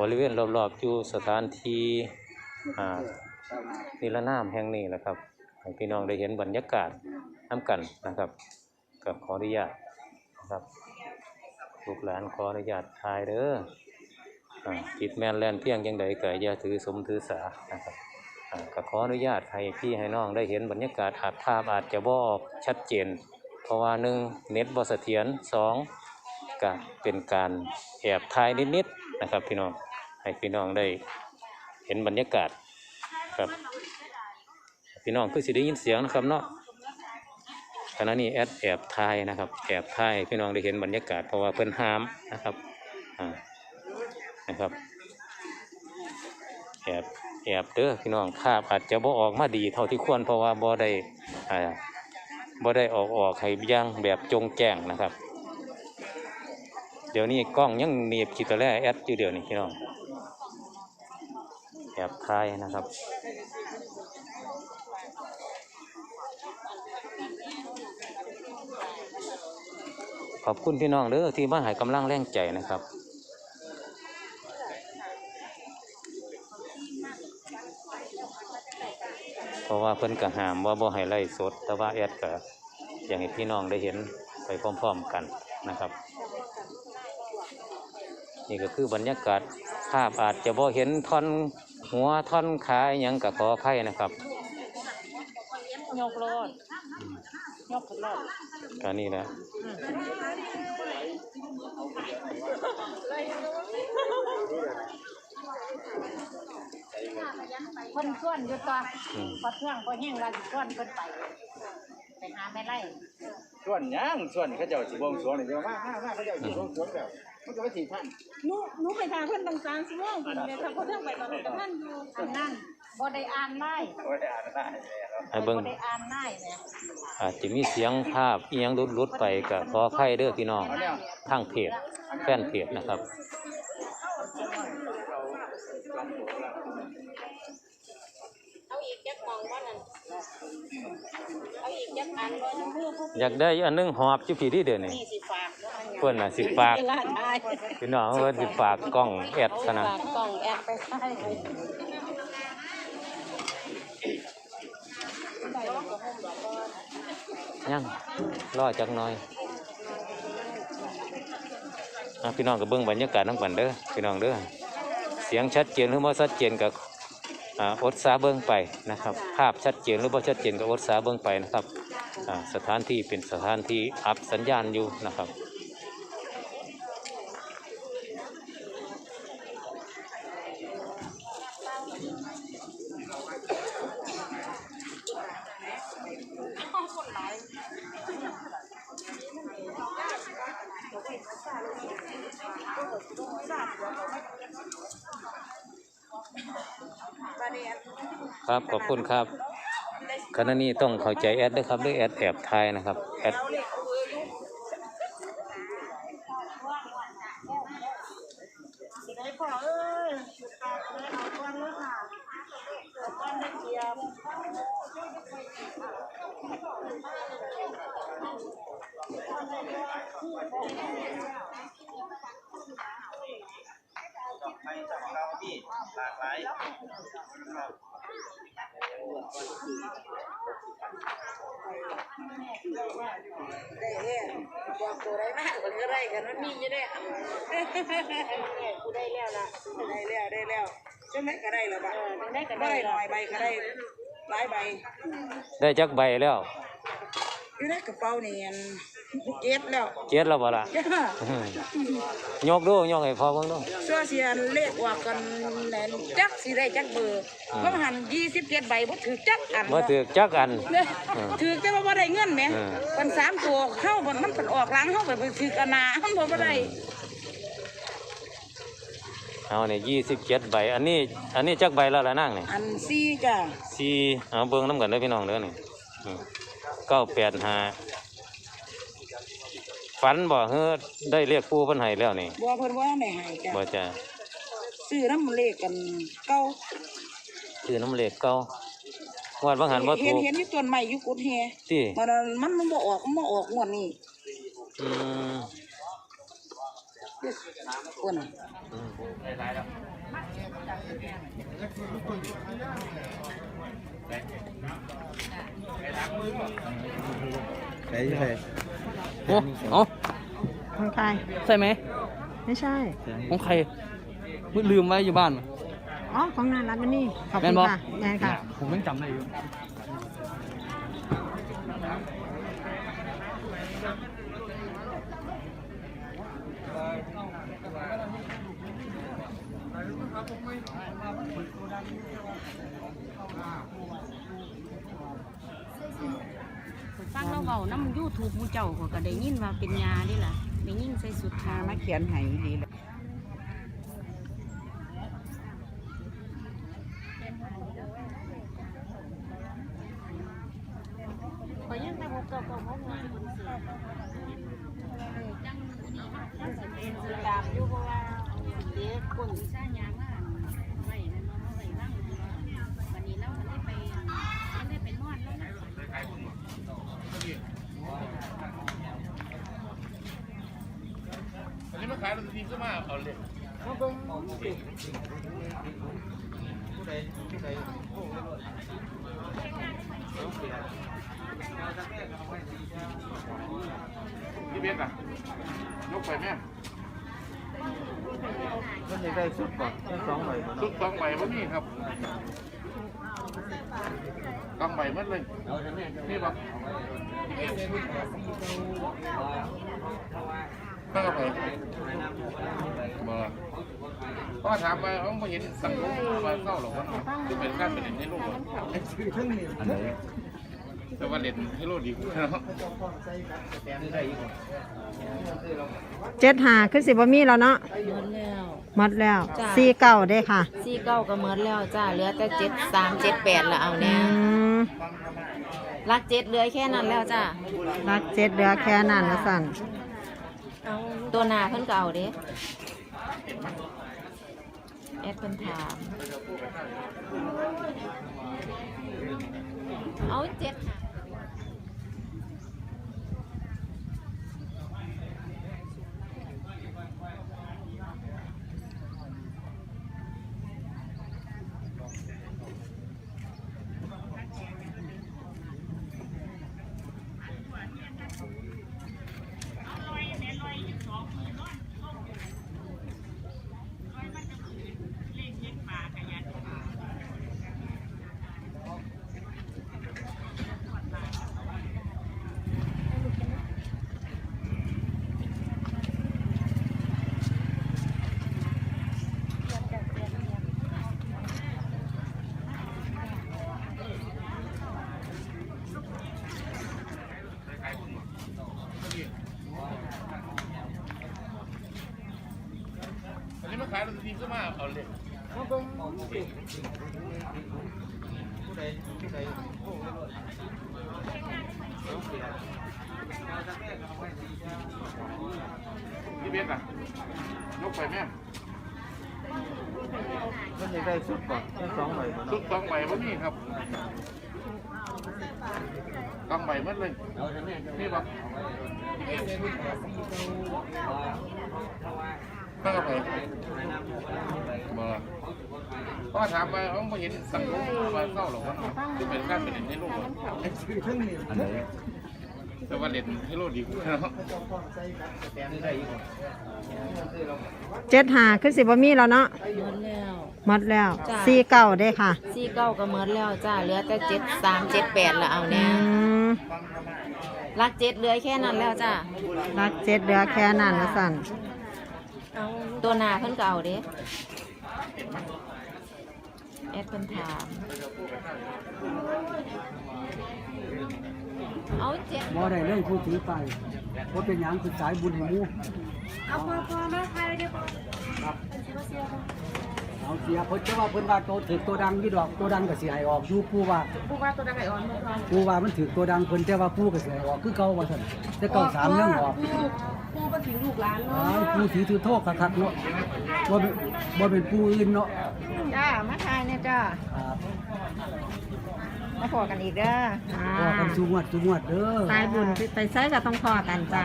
บริเวณรอบๆอยู่สถานที่อ่านิรนามแห่งนี้แหละครับให้พี่น้องได้เห็นบรรยากาศน้ำกันนะครับ กับขออนุญาตนะครับลูกหลานขออนุญาตถ่ายเด้ออ่าจิตแมนแลนเพียงยังใดก็อย่าถือสมถือสานะครับอ่าก็ขออนุญาตให้พี่ให้น้องได้เห็นบรรยากาศอาจภาพอาจจะบ่ชัดเจน เพราะว่าหนึ่งเน็ตบ่เสถียรสองก็เป็นการแอบถ่ายนิดๆ นะครับ พี่น้องให้พี่น้องได้เห็นบรรยากาศครับ พี่น้องคือสิได้ยินเสียงนะครับเนาะขณะนี้แอดแอบถ่ายนะครับแอบถ่ายพี่น้องได้เห็นบรรยากาศเพราะว่าเพิ่นห้ามนะครับอ่านะครับแอบแอบเด้อพี่น้องภาพอาจจะบ่ออกมาดีเท่าที่ควรเพราะว่าบ่ได้อ่าบ่ได้ออกออกให้อยังแบบจงแจ้งนะครับ เดี๋ยวนี้กล้องยังหนีบขีดตัวแรกแอดอยู่เดี๋ยวนี้พี่น้องแอบถ่ายนะครับขอบคุณพี่น้องเด้อที่มาให้กำลังแรงใจนะครับ เพราะว่าเพิ่นก็ห้ามว่าบ่ให้ไล่สด แต่ว่าแอดก็อย่ากให้พี่น้องได้เห็นไปพร้อมๆกันนะครับ นี่ก็คือบรรยากาศภาพอาจจะบ่เห็นท่อนหัวท่อนขาอหยังกับขออภัยนะครับยกโลดยกขึ้นโลดก็นี่แหละเพิ่นส่วนอยู่ตัวอืมพอเที่ยงพอแห้งว่าสิส่วนเพิ่นไปไปหาแม่ไร่ส่วนหยังส่วนเขาเจ้าสิบวงสรวงนี่เดี๋ยวมามามาเขาเจ้าสิบวงสรวงแล้ว มันก็ไปสี่พันหนูหนูไปทางเพื่อนต่างๆสิว่าคนเนี่ยถ้าคนเรื่องไปตอนนั้นนั่นอยู่อันนั้นบ่ได้อ่านไล่โอ้ยอ่านได้แล้วให้เบิ่งบ่ได้อ่านไล่เนี่ยอาจจะมีเสียงภาพอีหยังหลุดๆไปกับขออภัยเด้อพี่น้องทางเพจแฟนเพจนะครับ เอาอีกจักมองว่านั่นเอาอีกจักอันว่านั่นเพื่อพวกอยากได้อันหนึงหอบจุพี่ที่เดือนนี่นี่สิฝากเนาะเพื่อนน่ะสิฝากเวลาทายพี่น้องเพื่อนสิฝากกล้องแอดซะนะฝากกล่องแอบไปให้ยังรอจักหน่อยอะพี่น้องก็เบิ่งบรรยากาศทั้งวันเด้อพี่น้องเด้อเสียงชัดเจนหรือบ่ชัดเจนก็อ่าอดสาเบิ่งไปนะครับ ภาพชัดเจนหรือบ่ชัดเจนก็อดสาเบิ่งไปนะครับอ่าสถานที่เป็นสถานที่อัพสัญญาณอยู่นะครับ ครับขอบคุณครับขณะนี้ต้องเข้าใจแอดด้วยครับด้วยแอดแอบไทยนะครับแอด หลากหลายได้เนี่ยบอกตัวได้มากกว่าก็ได้กันมันมีอยู่ได้กูได้แล้วล่ะ ได้แล้วได้แล้วจังได๋ก็ได้แล้วบ่จังได๋ก็ได้หน่อยใบก็ได้หลายใบได้จักใบแล้วอยู่ในกระเป๋านี่อันเก็บแล้วเจ็ดแล้วบ่ล่ะจ้ายกดูยกให้พอเบิ่งดูซัวเสียนเลขว่ากันแน่นจักสิได้จักเบอร์เพราะหัน27ใบบ่ถือจักอันบ่ถือจักอัน เนี่ยถือแต่ว่าบ่ได้เงินแหมอืมมันสามตัวเข้ามันมันเป็นออกหลังเข้าไปไปถือกันนามันบ่บ่ได้เอาเนี่ยยี่สิบเจ็ดใบ อันนี้ อันนี้จักใบแล้วละนั่งนี่อันซี่จ้ะสี่เอาเบิ่งน้ำกันเด้อพี่น้องเด้อนี่เก้าแปดห้า ฝันบ่เฮ้อได้เรียกผู้เพิ่นให้แล้วนี่บัวเพิ่นว่าไม่ให้จ้ะบ่จะซื้อน้ำเลขกันเก่าคือน้ำเหล็กเก่าวัดบางหันบ่เห็ถูนกเห็นอยู่ต้นไม้อยู่กุดแฮที่มันมันมันบ่ออกมันบ่ออกงวดนี้อืมคน ใส่ใช่โอ้เอาของใครใช่ไหม ไม่ใช่ ของใครลืมไว้อยู่บ้านอ๋อของนานรัตน์นี่ขอบคุณค่ะแมนค่ะ ผมยังจำได้อยู่ ฟังเราเบาน้ำยูทูบมูเจ้าก็ได้ยินว่าเป็นยาดิล่ะได้ยินใส่สุดทามาเขียนให้ดีเลยขอยังแต่หกเก้าเก้าหกมาเป็นสี่จังมันสิเป็นสิตามอยู่เพราะว่าเด็กคนซ่ายางว่าไว้นั่นเนาะไว้บ้างวันนี้เราได้ไปมันได้ไปนอนแล้วนะ อันนี้มา ขายเราทีมก็มาเอาเลยพี่เบสอะยกไปแม่มันได้สุดก่อนสองใบชุดสองใบวะนี่ครับสองใบมัดเลยนี่ปะพี่เบสตั้ งเอาไปบ่ล่ะพ่อถามไปเขาไม่เห็นสังคมมาเข้าหรอกวะคือเป็นการเป็นเล่นให้ลูกเหรออันไหนแต่ว่าเล่นให้ลูกดีกว่าเนาะเจ็ดหาคือสิบมีแล้วเนาะหมดแล้วหมดแล้วจ้ะสี่เก้าได้ค่ะสี่เก้าก็หมดแล้วจ้าเหลือแต่เจ็ดสามเจ็ดแปดละเอาอืเนี่ยมรักเจ็ดเหลือแค่นั้นแล้วจ้ารักเจ็ดเหลือแค่นั้นนะสั่น ตัวหนาเพิ่นก็เอาเด้แอดเพิ่นถาม เอาเจ็ดค่ะ อันนี้มาขายเราทีมก็มาเอาเลยพี่เบสอะยกไปแม่มันได้สุดก่อนสองใบชุดสองใบวะนี่ครับสองใบหมัดเลยนี่ปะพี่เบสตั้ งเอาไปบ่ล่ะพ่อถามไปเขาไม่เห็นสังคมมาเข้าหรอกวะคือเป็นการเป็นเล่นให้ลูกเหรออันไหนแต่ว่าเล่นให้ลูกดีกว่าเนาะเจ็ดหาคือสิบมีแล้วเนาะหมดแล้วหมดแล้วจ้ะสี่เก้าได้ค่ะสี่เก้าก็หมดแล้วจ้าเหลือแต่เจ็ดสามเจ็ดแปดละเอาอืเนี่ยมรักเจ็ดเหลือแค่นั้นแล้วจ้ารักเจ็ดเหลือแค่นั้นนะสั่น ตัวหนาเพิ่นก็เอาเด้แอดเพิ่นถาม เอาเจ็ดบ่ได้เลยผู้ถือไปว่าเป็นหยังคือสายบุญให้หมู่ เอาพอพอมาใครเด้อ เอาเสียเพิ่นจะว่าเพิ่นว่าโตถือตัวดังอยู่ดอกตัวดังก็สิให้ออกอยู่ผู้ว่าผู้ว่าตัวใดอ่อนบ่พอผู้ว่ามันถือตัวดังเพิ่นแต่ว่าผู้ก็สิให้ออกคือเก่าว่าซั่นแต่เก่าสามยังออกผู้ผู้บ่ถึงลูกหลานอ้าเนาะวผู้ถือถือโทษคักๆเนาะบ่เป็นบ่เป็นผู้อื่นเนาะจ้ามาทายเนี่ยจ้าครับทมาพอกันอีกเด้อพอกันสูงวดสูงวดเด้อสายบุญไปใช้ก็ต้องพอกันจ้ะ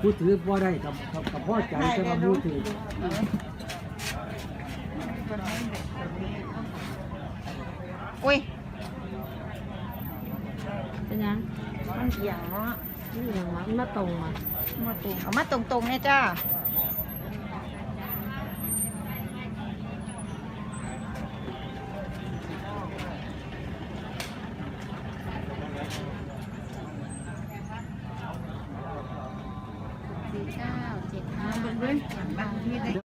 ผู้ถือบ่ได้กับกับกับพ่อใจจะมาผู้ถือ อุ้ยเป็น ยังมันเอียงเนาะนี่ยังวะมันมาตรงมามาตรงเอามาตรงๆเนี่ยจ้า